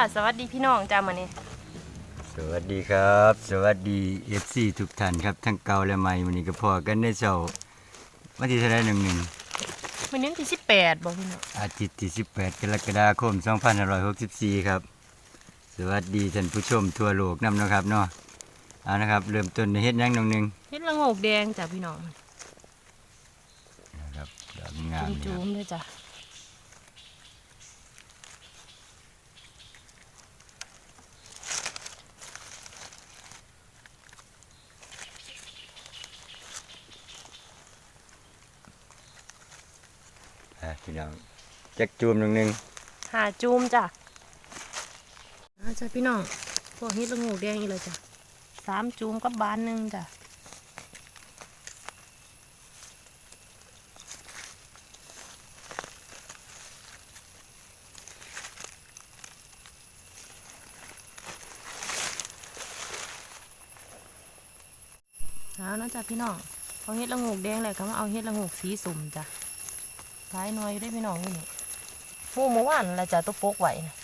วัสดีจ้าสวัสดีพี่น้องจ้ามาเนี่ยสวัสดีครับ สวัสดีเอฟซีทุกท่านครับ ทั้งเก่าและใหม่วันนี้ก็พอกันในเช้าวันที่เท่าไหรหนึ่งหนึ่งวันนี้วันที่สิบแปดบอกพี่น้องอาทิตย์ที่ 18 กรกฎาคม 2564 ครับ สวัสดีท่านผู้ชมทั่วโลกนำเนาะครับเนาะเอานะครับ เริ่มต้นในเฮ็ดหยังหนึ่งหนึ่งเฮ็ดละโงกแดงจ้าพี่น้องนะครับดอกงามจุ่ๆมนี่ครับๆเลยจ้าอะ พี่น้องจักจูมหนึ่งหนึ่งหาจุ่มจ้าอาจ้าพี่น้องพวกเฮ็ดละงกแดงอีกเลยจ้าสามจุ่มกับบานหนึ่งจ้าเอานะจ้ะพี่น้องเอาเฮ็ดละโงกแดงแหละก็มาเอาเฮ็ดละโงกสีสุ่มจ้ะ หลายหน่อยอยู่ได้อพี่น้องอยู่นี่หมูเมื่อวานละจ้ะตัวโปกไหวนะ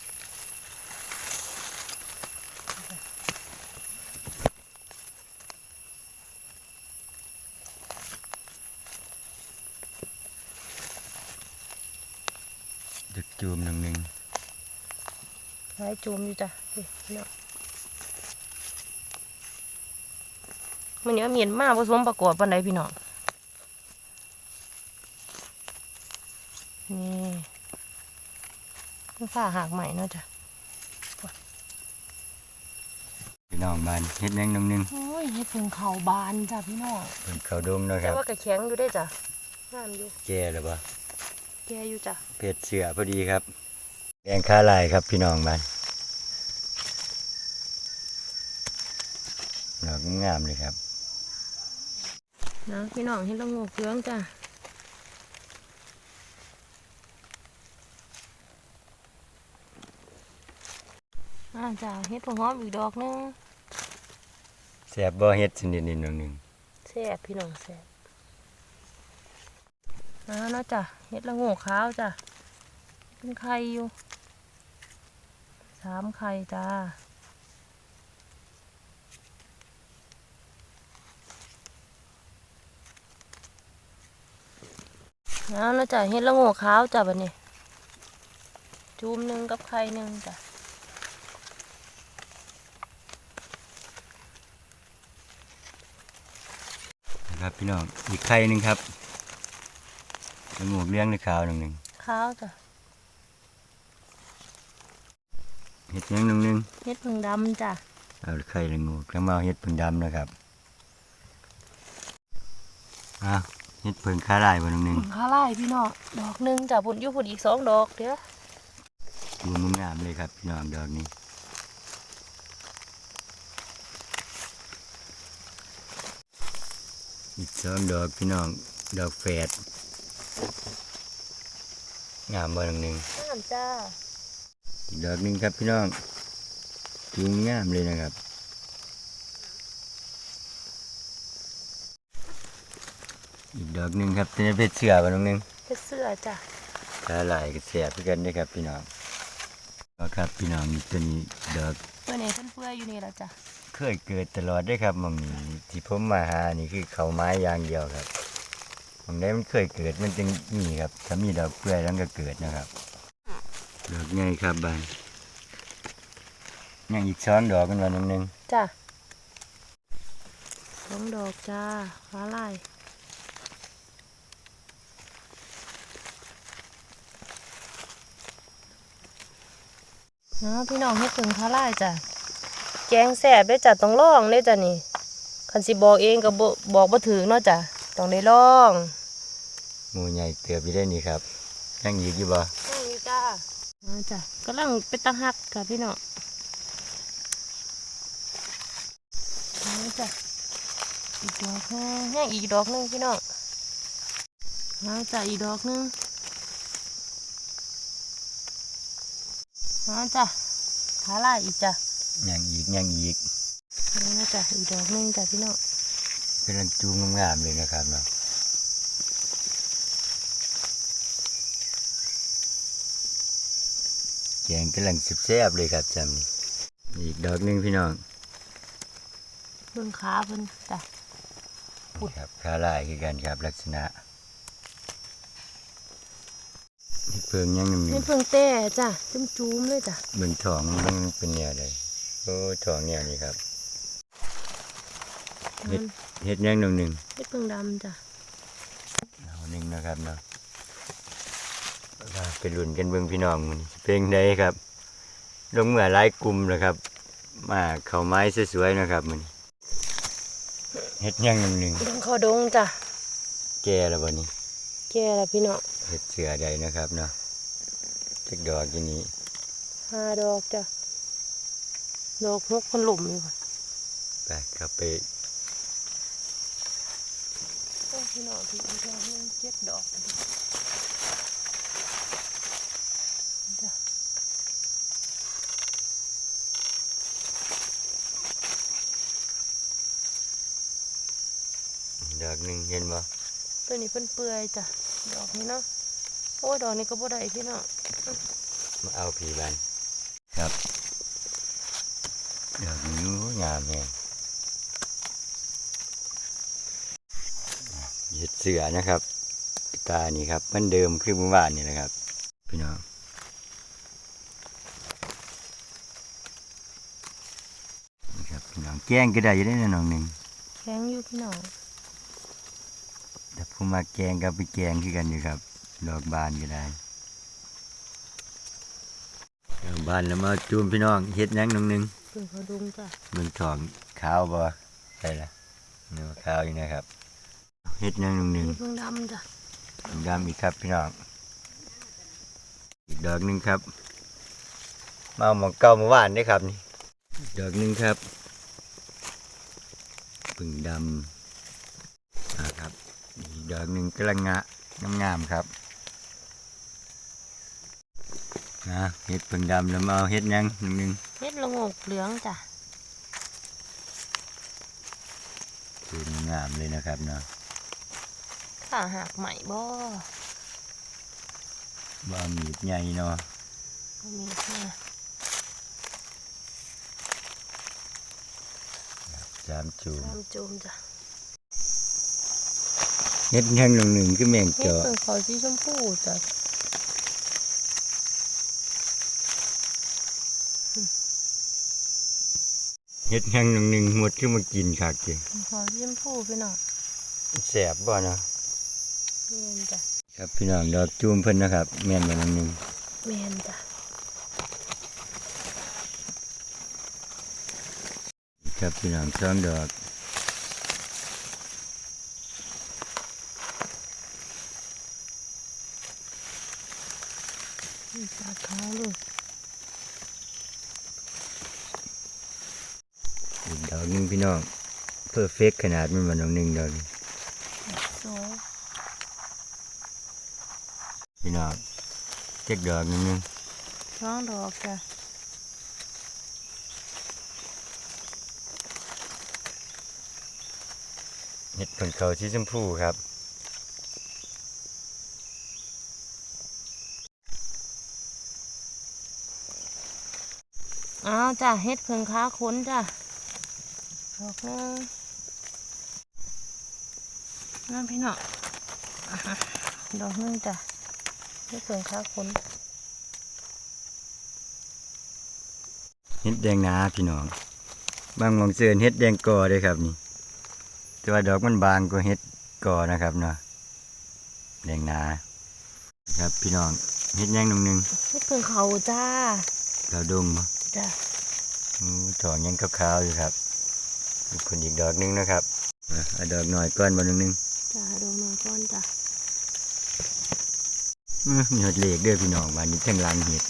จักจูมหนึ่งหนึ่งหลายจุ่มอยู่จ้ะนี่พี่น้องมันเนี้ยเมียนมาผสมประกอบปันใดพี่น้องนี่ ต้อฝ่าหากใหม่เนาะจ้ะพี่น้องบานเฮ็ดหยังนึงหนึ่งโอ้ยให้เพิ่งเขาบานจ้ะพี่น้องเพิ่นเขาดงเนาะคแต่รับว่ากระแข็งอยู่ได้จ้ะงามอยู่แก่แล้วบ่แกอยู่จ้ะเพชรเสือพอดีครับแดงค่าลายครับพี่น้องบานดอกงามๆเลยครับ นะพี่น้องเห็นละโงกเหลืองจ้ะ อ่าจ้ะเฮ็ดผงหอมอีกดอกหนึงแซ่บบ่เฮ็ดชนิดนี้หนึ่งหนึ่งแซ่บพี่น้องแซ่บอ่าเนาะจ้ะเฮ็ดละโงกขาวจ้ะเป็นไข่อยู่สามไข่จ้าเอาเนาะจ้ะเฮ็ดละโงกขาวจ้ะบัดนี้จูมหนึ่งกับไข่หนึ่งจ้ะ ครับพี่น้องอีกไข่หนึ่งครับละงูกเลี้ยงในขาวหนึ่งหนึ่งขาวจ้ะเฮ็ดหยังหนึ่งหนึ่งเฮ็ดผึ่งดำจ้ะเอาไข่ละงูกแล้วมาเอาเฮ็ดผึ่งดำนะครับอ้าวเฮ็ดผึ่งค่าลายบ่หนึ่งหนึ่งข้าไล่พี่น้องดอกหนึ่งจ้ะพุ่นอยู่พุ่นอีกสองดอกเดี๋ยวดูงามๆเลยครับพี่น้องดอกนี้ อีกสองดอกพี่น้องดอกแฝดงามบ่หนึ่งหนึ่งงามจ้าอีกดอกหนึ่งครับพี่น้องจูงงามเลยนะครับอีกดอกหนึ่งครับเป็นเพชรเสือบ่น้องหนึ่งเฮ็ดเสื้อจ้ะถ้าหลายก็เสียพี่กันเด้อครับพี่น้องก็ครับพี่น้องมีตัวนี้ดอกเพื่อนเห็นเพื่อนๆอยู่นี่แล้วจ้ะ เคยเกิดตลอดได้อครับหมองนี้ที่ผมมาหานี่คือเขาไม้อย่างเดียวครับหมองได้มันเคยเกิดมันจึงมีครับถ้ามีดอกเปื่อยแล้วก็เกิดนะครับดอกไงครับบานยังอีกช้อนดอกกันวันหนึงจ้ะสองดอกจ้าฟ้าลายเนาะพี่น้องเฮ็ดถึงฟ้าลายจ้ะ แกงแซ่บได้อจ้ะต้องลองได้อจ้ะนี่คันสิบอกเองก็บ่บอกบ่ถึงเนาะจ้ะต้องได้ลองหมูใหญ่เติบอยู่ได้นี่ครับยังอีกอยู่บ่นี่จ้าเอาจ้ะกำลังเป็นตาหักค่ะพี่น้องเอาจ้ะอีกดอกหนึงยังอีกดอกหนึงพี่น้องเอาจ้ะอีกดอกหนึงเอาจ้ะขาลายอีกจ้ะ ยังอีกยังอีกเอาจ้ะอีกดอกหนึงจ้ะพี่น้องกำลังจูงงามๆเลยนะครับเนาะแกงกำลังแซ่บๆเลยครับจำนี่อีกดอกหนึงพี่น้องเบิ่งขาเพิ่นจ้ะนี่ครับขาลายคือกันครับลักษณะนี่เพิงยังหนึ่งนี่เพิ่งแต่จ้ะจุ้มจุ้มๆเลยจ้ะเบิ่งทองมันเป็นแนวใด โอ้ทองแนวนี้ครับเฮ็ดเฮ็ดยังหนึ่งหนึ่งนี่เพิ่งดำจ้ะเอาหนึ่งนะครับเนาะว่าไปลุ้นกันเบิ่งพี่น้องมันเพลงใดครับลงเมื่อหลายกลุ่มแล้วครับ มาเข้าไม้สวยๆนะครับมันเฮ็ดยังหนึ่งหนึ่งดงเขาดงจ้ะแก่แล้วบ่นี้ แก่แล้วพี่น้องเฮ็ดเสือใดนะครับเนาะจักดอกที่นี้ห้าดอกจ้ะ ดอกนกคนหลุมอยู่ค่ะไปครับไปโอ้พี่น้องพี่พี่น้องเจ็ดดอกดอกหนึ่งเห็นบ่ตัวนี้เพิ่นเปื่อยจ้ะดอกนี้เนาะโอ้ดอกนี้ก็บ่ได้พี่น้องมาเอาผีบันครับ งามแฮงเห็ดเสือนะครับ ตานี่ครับเหมันเดิมคือเมื่อวานนี่แหละครับ พี่น้องนี่ครับพี่น้องแกงก็ได้อยังได้นะน้องหนึ่งแข็งอยู่พี่น้องแต่ผมมาแกงกับไปแกงคือกันอยู่ครับดอกบานก็ได้ดอกบานแล้วมาจูมพี่น้องเฮ็ดหยังน้องหนึ่งเพิ่งเขาดงจ้ะเมืองทองขาวบ่ใช่ละเนื้อขาวอยู่นะครับเฮ็ดหยังน้องหนึ่งนี่เพิ่งดำจ้ะดำอีกครับพี่น้องอีกดอกหนึ่งครับมาเอาหมองเก่าเมื่อวานได้ครับนี่อีกดอกหนึ่งครับปึ่งดำนะครับอีกดอกหนึ่งกำลังงะงามๆครับนะเฮ็ดปึ่งดำแล้วมาเอาเฮ็ดหยังหนึ่งหนึ่งเฮ็ด ละโงกเหลืองจ้ะสวยงามเลยนะครับเนาะข้าหักใหม่บ่บ่มีดใหญ่เนาะบ่มีค่ะสามจูมตามจูมจ้ะเฮ็ดหยังหนึ่งหนึ่งคือแมงเฮ็ดเจาะเพิ่งเขาสีชมพูจ้ะ ฮ็ดหยังหนึ่งหนึ่งหมดคือมากินคักจิเขาสีชมพูพี่น้องแสบบ่เนาะแม่นจ้ะครับพี่น้องดอกจูมเพิ่นนะครับแม่นบ่หนึ่งหนึ่งแม่นจ้ะครับพี่น้องสองดอกนี่ปลาขาวเลยอีกดอก หนึงพี่น้องเพอร์เฟกขนาดมันบ่น้องหนึ่งดอกนี้สองพี่น้องเจ็กดอกหนึงหนึงสองดอกจ้ะเฮ็ดเพิ่นเขาสีชมพูครับอ้าวจ้ะเฮ็ดเพิ่งค้าค้นจ้ะ ดอกหนึงนั่นพี่น้องอ่าฮะดอกหนึงจ้ะเฮ็ดเพิ่งค้าค้นเฮ็ดแดงหนาพี่น้อง บางหมองเซินเฮ็ดแดงกอเด้ครับนี่ แต่ว่าดอกมันบางกว่าเฮ็ดกอนะครับเนาะแดงหนาครับพี่น้องเฮ็ดหยังหนึ่งหนึ่งเฮ็ดเพิ่งเขาจ้าเราดงบ่จ้ะอู้ถอนยังขาวๆอยู่ครับ มีคนอีกดอกหนึงนะครับอะเอาดอกหน่อยก้อนบนหนึ่งหนึงจ้ะดอกหนึงก้อนจ้ะอื้อมีหดเหล็กเด้อพี่น้องวันนี้ทั้งรังเห็ด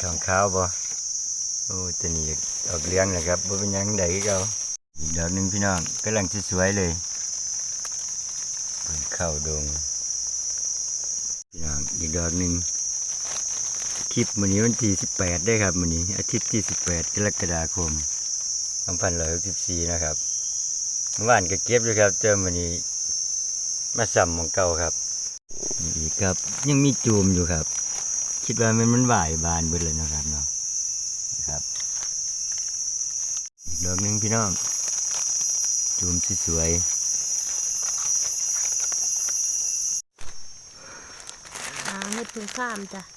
ทองขาวบ่โอ้ตัวนี้ออกเหลี้ยงนะครับบ่เป็นหยังใดคือเก่าอีกดอกหนึงพี่น้องกำลังสวยๆเลยเพิ่นเข้าดงพี่น้องอีกดอกหนึง คลิปมื้อนี้วันที่18 ได้ครับมื้อนี้ อาทิตย์ที่ 18กรกฎาคม2564นะครับเมื่อวานก็เก็บอยู่ครับ เจอมื้อนี้ มาสัมของเก่าครับนี่อีกครับยังมีจูมอยู่ครับ คิดว่ามันมันหวายบานเบิดเลยนะครับเนาะนะครับอีกดอกหนึ่งพี่น้อง จูมสวยอ่าเฮ็ดพึ่งข้ามจ้ะ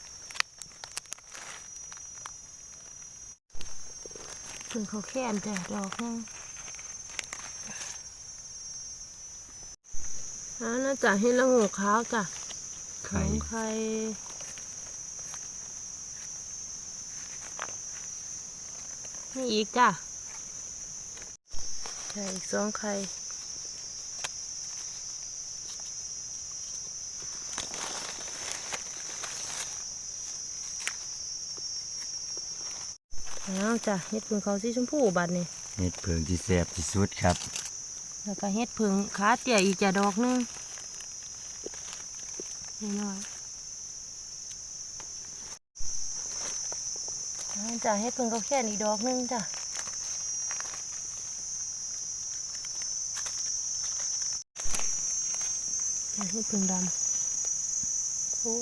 พึ่งเขาแค้นจ้ะดอกหนึงอ่าน่าจะเห็นละงูขาวจ้ะๆขไข่องใครนี่อีกจ้ะใช่อีกสองไข่ แล้วจ้ะเฮ็ดผึ่งเขาสีชมพูบัดนี่เห็ดเผืองที่แซ่บที่สุดครับ แล้วก็เฮ็ดผึ่งขาเตี่ยอีกจ้ะดอกหนึงน้อยๆแล้วจ้ะเฮ็ดผึ่งเขาแค่นอีกดอกหนึงจ้ะอยากให้พึ่งดำโอ้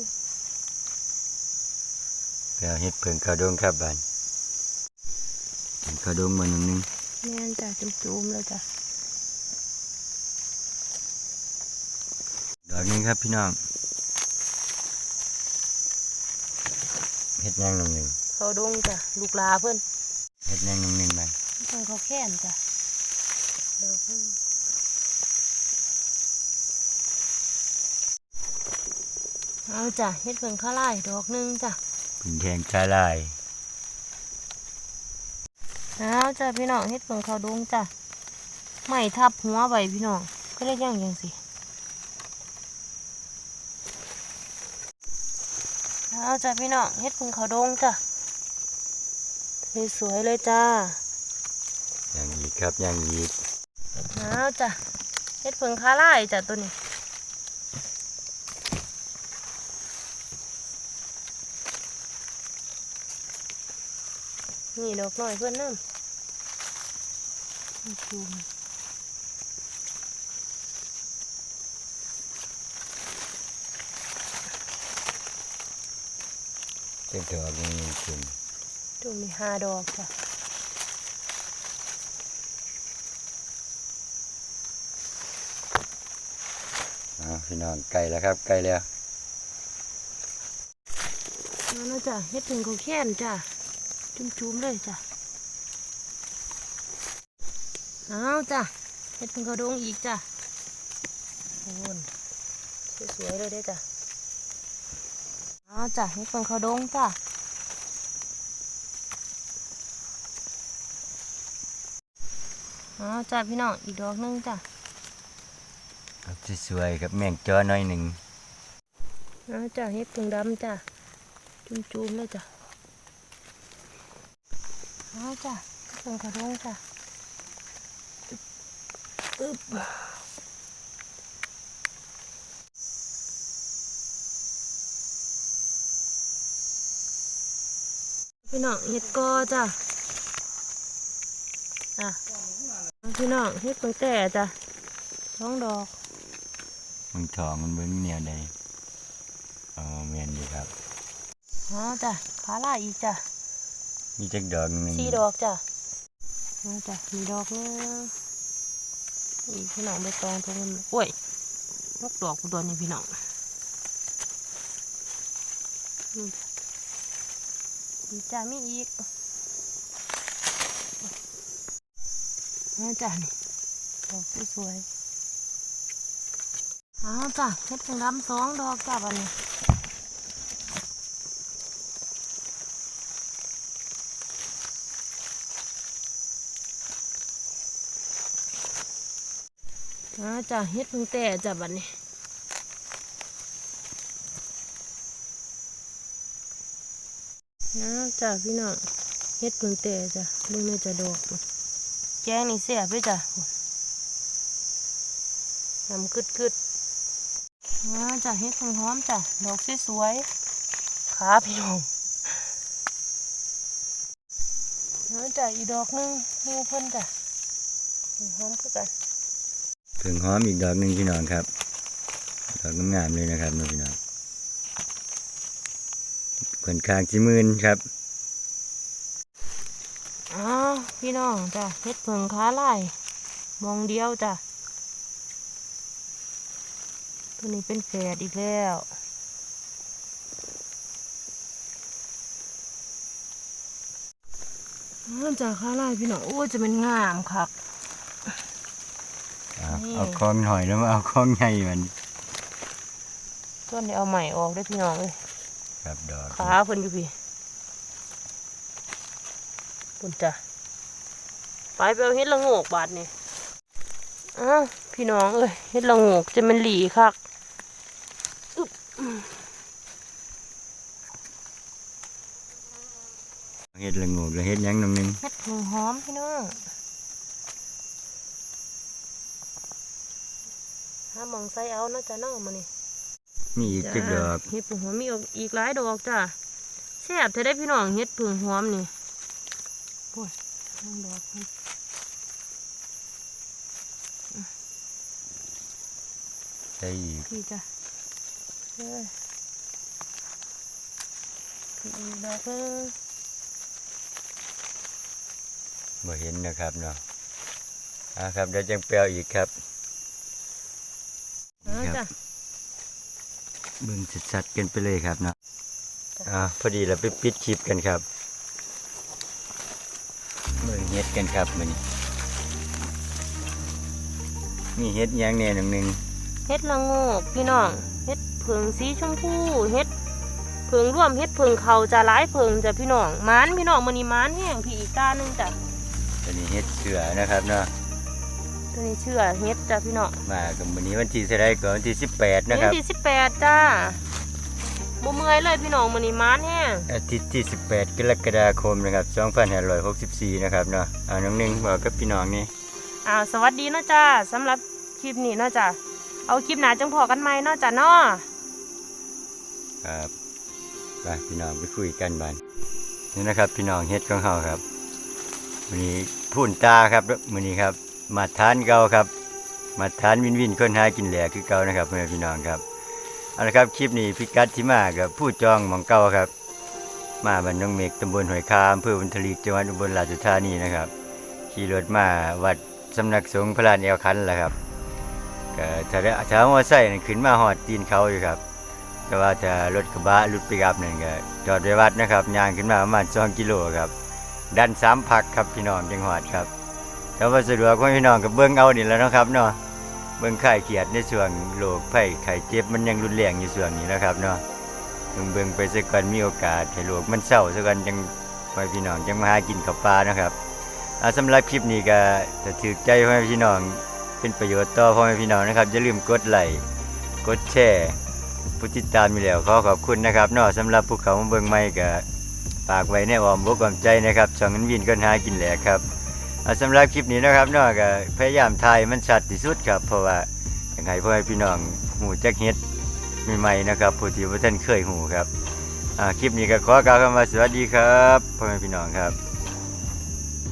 แล้วเห็ดเผืองข้าวดงครับบาน เห็นข้าวดงมาหนึ่งหนึงแม่นจ้ะจุ่มๆเลยจ้ะดอกหนึงครับพี่น้องเห็ดย่างหนึ่งหนึ่งเขาดงจ้ะลูกลาเพิ่นเห็ดย่างหนึ่งหนึ่งบานเพิ่นเขาแค้นจ้ะดอกเพิ่นเอาจ้ะเฮ็ดเพิ่งข้าไล่ดอกหนึงจ้ะพึ่งแทงชาลายเอาจ้ะพี่น้องเฮ็ดเพิ่งเขาดงจ้ะไม่ทับหัวไว้พี่น้องก็ได้ย่างยังสิเอาจ้ะพี่น้องเฮ็ดเพิ่งเขาดงจ้ะสวยๆเลยจ้าย่างอีกครับย่างอีกเอาจ้ะเฮ็ดเพิ่งคาไล่จ้ะตัวนี้ นี่ดอกน้อยเพื่อนน้ำนี่จูมเจ้าดอกหนึงจุ่มจูมมีห้าดอกจ้ะเอาพี่น้องใกล้แล้วครับใกล้แล้วมาแล้วจ้ะเฮ็ดเพิ่งเขาแค้นจ้ะ จุ่มๆเลยจ้ะเอาจ้ะเฮ็ดเพิ่งเขาดงอีกจ้ะโอนสวยๆเลยเด้อจ้ะเอาจ้ะเฮ็ดเพิ่งเขาดงจ้ะอ๋อจ้าพี่น้องอีกดอกหนึงจ้ะครับสวยๆครับแมงจอหน้อยหนึ่งอ๋อจ้าเฮ็ดผึ่งดำจ้ะจุ่มๆเลยจ้ะ อ๋อจ้ะเพิ่งกระดงจ้ะอึ๊บอึ๊บพี่น้องเฮ็ดกอจ้ะอะพี่น้องเฮ็ดเพิ่งแต่จ้ะท้องดอกมึงทองมันเบิ้งแนวใดอ๋อแม่นอยู่ครับอ๋อจ้ะขาลายอีกจ้ะ มีจักดอกหนึ่งสี่ดอกจ้ะอ๋อจ้ะมีดอกนึงอีกพี่น้องใบตองตรงนั้นโอ้ยนกดอกตัวนี้พี่น้องนี่จ้ะนี่จ้ะมีอีกอ๋อจ้ะนี่ดอกสวยๆอ๋อจ้ะเฮ็ดผงดำสองดอกจ้ะบัดนี้ อ่าจ้ะเฮ็ดพิ่งแต่จ้ะบัดนี้นะจ้ะพี่น้องเฮ็ดพิ่งแต่จ้ะมึงไม่จะดอกพุ่นแกงนี่แซ่บด้วยจ้ะพุ่นน้ำกึดกึดๆอ่าจ้ะเฮ็ดพิ่งหอมจ้ะดอกสวยๆขาพี่น้องอ่าจ้ะอีดอกนึงหมูเพิ่นจ้ะหอมคือกัน เพิ่งหอมอีกดอกหนึ่งพี่น้องครับ ดอกงามๆเลยนะครับน้องพี่น้องค่อนข้างสิมื่นครับอ้าวพี่น้องจ้ะเฮ็ดเพิงขาไลายมองเดียวจ้ะ ตัวนี้เป็นแฝดอีกแล้วอ้าวจ้ะขาไลายพี่น้องโอ้จะเป็นงามคัก นี่เอาคองหอยแล้วมาเอาคองใหญ่มันต้นนี้เอาใหม่ออกได้อพี่น้องเลยครับดอกขาเพิ่นอยู่พี่ปุ่นจ้ะไปไปเอาเฮ็ดละโงกบาดนี่อ้าวพี่น้องเอ้ยเฮ็ดละโงกจะมันหลีคักเฮ็ดละโงกแล้วเฮ็ดหยังน้องหนึงเฮ็ดผึ่งหอมพี่น้อง หาหมองใส่เอาเนาะจ้ะเน้องมานี่มีอีกจักดอกเฮ็ดผึ่งหอมมีอีกหลายดอกจ้ะแซ่บเธอได้พี่น้องเฮ็ดผึ่งหอมนี่โอ้ยน้องดอกเพิ่นใส่อีกพี่จ้ะเอ้ยพี่อีกดอกหนึงบ่เห็นนะครับเนาะอ่าครับเดี๋ยวจังแปลวอีกครับเอาครับ จ้ะเบิ่งชัดๆกันไปเลยครับเนาะจ้ะอ่าพอดีเราไปปิดคลิปกันครับเบิ่งเฮ็ดกันครับมื้อนี้มีเฮ็ดหยังแหน่น้องหนึงเฮ็ดละโงกพี่น้องเฮ็ดผึ่งสีชมพูเฮ็ดผึ่งร่วมเฮ็ดผึ่งเขาจะหลายผึ่งจ้ะพี่น้องหมานพี่น้องมื้อนี้หมานแห้งพี่อีกตาหนึงจ้ะอันนี้เฮ็ดเสือนะครับเนาะ ตัวนี้เชื่อเฮ็ดจ้ะพี่น้องมากับมื้อนี้วันที่เท่าไรก่อนวันที่18นะคเฮ็รัดบที่18จ้าบ่เมื่อยเลยพี่น้องมื้อนี้หมานแห้งอาทิตย์ที่18กรกฎาคมนะครับ2564นะครับเนาะอ่าน้องหนึงบอกกับพี่น้องนี่อ่าสวัสดีเนาะจ้าสำหรับคลิปนี้เนาะจ้ะเอาคลิปหน้าจังพอกันใหม่เนาะจ้ะเนาะครับไปพี่น้องไปคุยกันบ้านนี่นะครับ พี่น้องเฮ็ดของเฮาครับมื้อนี้พูนตาครับมื้อนี้ครับ มาทานเก่าครับ มาทานวินวินคนหากินแหลกคือเก่านะครับพ่อแม่พี่น้องครับเอาละครับคลิปนี้พิกัดที่มากับผู้จองมองเก่าครับ มาบ้านน้องเมฆตำบลหอยคามอำเภอบุญทลีจังหวัดอุบลราชธานีนะครับขี่รถมาวัดสำนักสงฆ์พระลานแอวคันแหละครับก็ถ้าได้ถ้ามอไซค์ขึ้นมาหอดตีนเขาอยู่ครับแต่ว่าจะรถกระบะรถปิกอัพนั่นก็จอดไว้วัดนะครับย่างขึ้นมาประมาณ2กิโลครับดันสามพักครับพี่น้องจังหวัดครับ แต่ว่าสะดวกของพี่น้องกับเบิ้งเอานี่แล้วนะครับเนาะเบิ้งไข้เขียดในช่วงโรคไข้ไข้เจ็บมันยังรุนแรงอยู่ช่วงนี้นะครับเนาะเบิ่งเบิ่งไปสักก่อนมีโอกาสให้โรคมันเศร้าสักก่อนจังให้พี่น้องจังมาหากินข้าวปลานะครับอ่าสำหรับคลิปนี้ก็ถ้าถือใจพ่อแม่พี่น้องเป็นประโยชน์ต่อพ่อแม่พี่น้องนะครับอย่าลืมกดไลค์กดแชร์ผู้ติดตามอยู่แล้วขอขอบคุณนะครับนาะสำหรับผู้เขามาเบิ่งใหม่ก็ฝากไว้ในอ้อมอกอ้อมใจนะครับช่องนั้นวินคนหากินแหลกครับ สำหรับคลิปนี้นะครับเนาะก็พยายามถ่ายมันชัดที่สุดครับ เพราะว่าอยางไรเพ่อแม่พี่น้องหูแจ็คเฮ็ดใหม่ๆนะครับผู้ที่บ่ทันเคยหูครับคลิปนี้ก็ขอกล่าวคำว่าสวัสดีครับพ่อแม่พี่น้องครับ